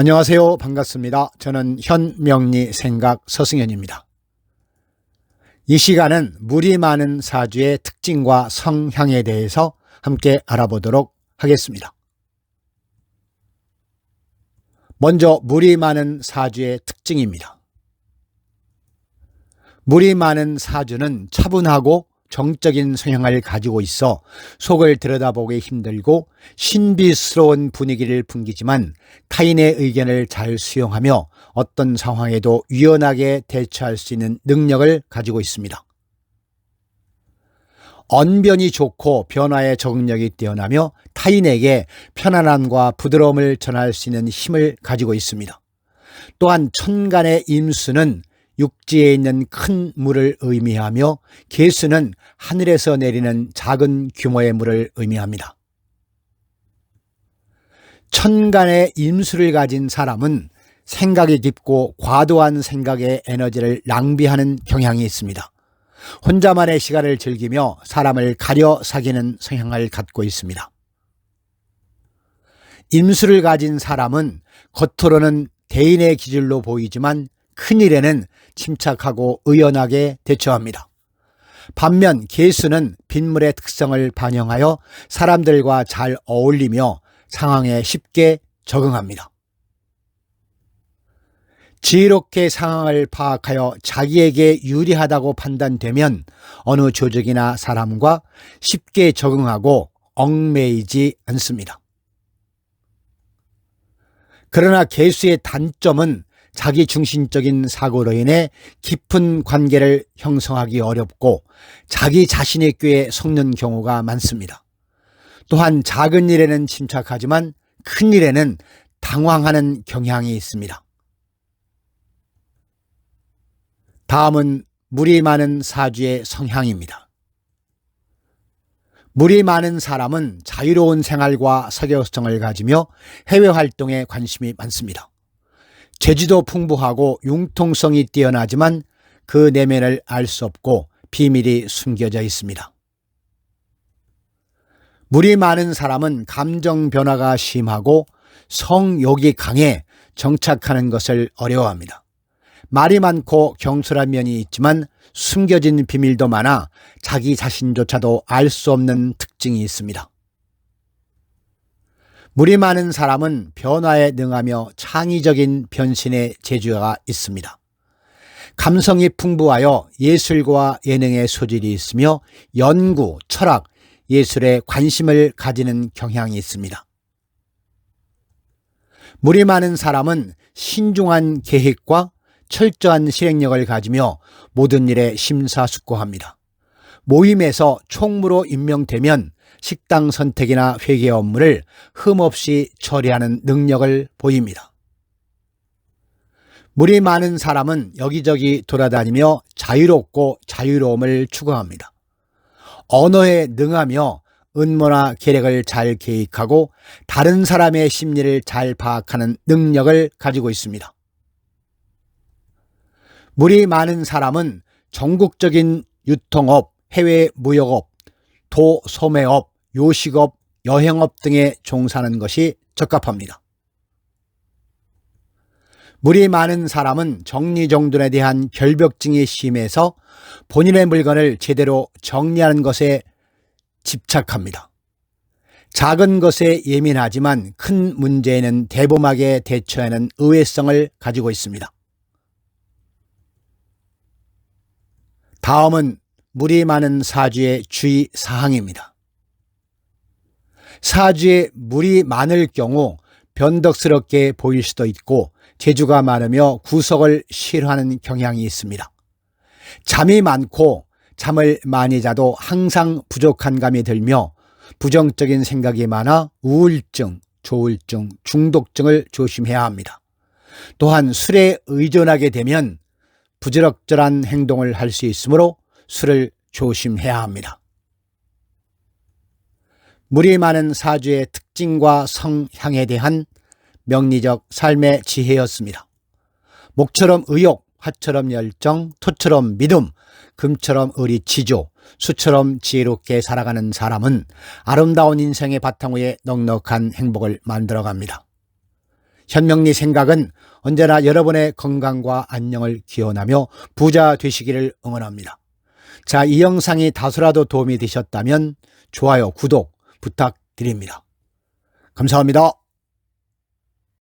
안녕하세요. 반갑습니다. 저는 현명리 생각 서승현입니다. 이 시간은 물이 많은 사주의 특징과 성향에 대해서 함께 알아보도록 하겠습니다. 먼저 물이 많은 사주의 특징입니다. 물이 많은 사주는 차분하고 정적인 성향을 가지고 있어 속을 들여다보기 힘들고 신비스러운 분위기를 풍기지만 타인의 의견을 잘 수용하며 어떤 상황에도 유연하게 대처할 수 있는 능력을 가지고 있습니다. 언변이 좋고 변화에 적응력이 뛰어나며 타인에게 편안함과 부드러움을 전할 수 있는 힘을 가지고 있습니다. 또한 천간의 임수는 육지에 있는 큰 물을 의미하며 개수는 하늘에서 내리는 작은 규모의 물을 의미합니다. 천간의 임수를 가진 사람은 생각이 깊고 과도한 생각의 에너지를 낭비하는 경향이 있습니다. 혼자만의 시간을 즐기며 사람을 가려 사귀는 성향을 갖고 있습니다. 임수를 가진 사람은 겉으로는 대인의 기질로 보이지만 큰일에는 침착하고 의연하게 대처합니다. 반면 개수는 빗물의 특성을 반영하여 사람들과 잘 어울리며 상황에 쉽게 적응합니다. 지혜롭게 상황을 파악하여 자기에게 유리하다고 판단되면 어느 조직이나 사람과 쉽게 적응하고 얽매이지 않습니다. 그러나 개수의 단점은 자기 중심적인 사고로 인해 깊은 관계를 형성하기 어렵고 자기 자신의 꾀에 속는 경우가 많습니다. 또한 작은 일에는 침착하지만 큰 일에는 당황하는 경향이 있습니다. 다음은 물이 많은 사주의 성향입니다. 물이 많은 사람은 자유로운 생활과 사교성을 가지며 해외 활동에 관심이 많습니다. 재주도 풍부하고 융통성이 뛰어나지만 그 내면을 알 수 없고 비밀이 숨겨져 있습니다. 물이 많은 사람은 감정 변화가 심하고 성욕이 강해 정착하는 것을 어려워합니다. 말이 많고 경솔한 면이 있지만 숨겨진 비밀도 많아 자기 자신조차도 알 수 없는 특징이 있습니다. 물이 많은 사람은 변화에 능하며 창의적인 변신의 재주가 있습니다. 감성이 풍부하여 예술과 예능의 소질이 있으며 연구, 철학, 예술에 관심을 가지는 경향이 있습니다. 물이 많은 사람은 신중한 계획과 철저한 실행력을 가지며 모든 일에 심사숙고합니다. 모임에서 총무로 임명되면 식당 선택이나 회계 업무를 흠없이 처리하는 능력을 보입니다. 물이 많은 사람은 여기저기 돌아다니며 자유롭고 자유로움을 추구합니다. 언어에 능하며 은모나 계획을 잘 계획하고 다른 사람의 심리를 잘 파악하는 능력을 가지고 있습니다. 물이 많은 사람은 전국적인 유통업, 해외 무역업, 도 소매업, 요식업, 여행업 등에 종사하는 것이 적합합니다. 물이 많은 사람은 정리정돈에 대한 결벽증이 심해서 본인의 물건을 제대로 정리하는 것에 집착합니다. 작은 것에 예민하지만 큰 문제에는 대범하게 대처하는 의외성을 가지고 있습니다. 다음은 물이 많은 사주의 주의 사항입니다. 사주에 물이 많을 경우 변덕스럽게 보일 수도 있고 재주가 많으며 구석을 싫어하는 경향이 있습니다. 잠이 많고 잠을 많이 자도 항상 부족한 감이 들며 부정적인 생각이 많아 우울증, 조울증, 중독증을 조심해야 합니다. 또한 술에 의존하게 되면 부지럭절한 행동을 할 수 있으므로 술을 조심해야 합니다. 물이 많은 사주의 특징과 성향에 대한 명리적 삶의 지혜였습니다. 목처럼 의욕, 화처럼 열정, 토처럼 믿음, 금처럼 의리 지조, 수처럼 지혜롭게 살아가는 사람은 아름다운 인생의 바탕 위에 넉넉한 행복을 만들어갑니다. 현명리 생각은 언제나 여러분의 건강과 안녕을 기원하며 부자 되시기를 응원합니다. 자, 이 영상이 다소라도 도움이 되셨다면 좋아요, 구독 부탁드립니다. 감사합니다.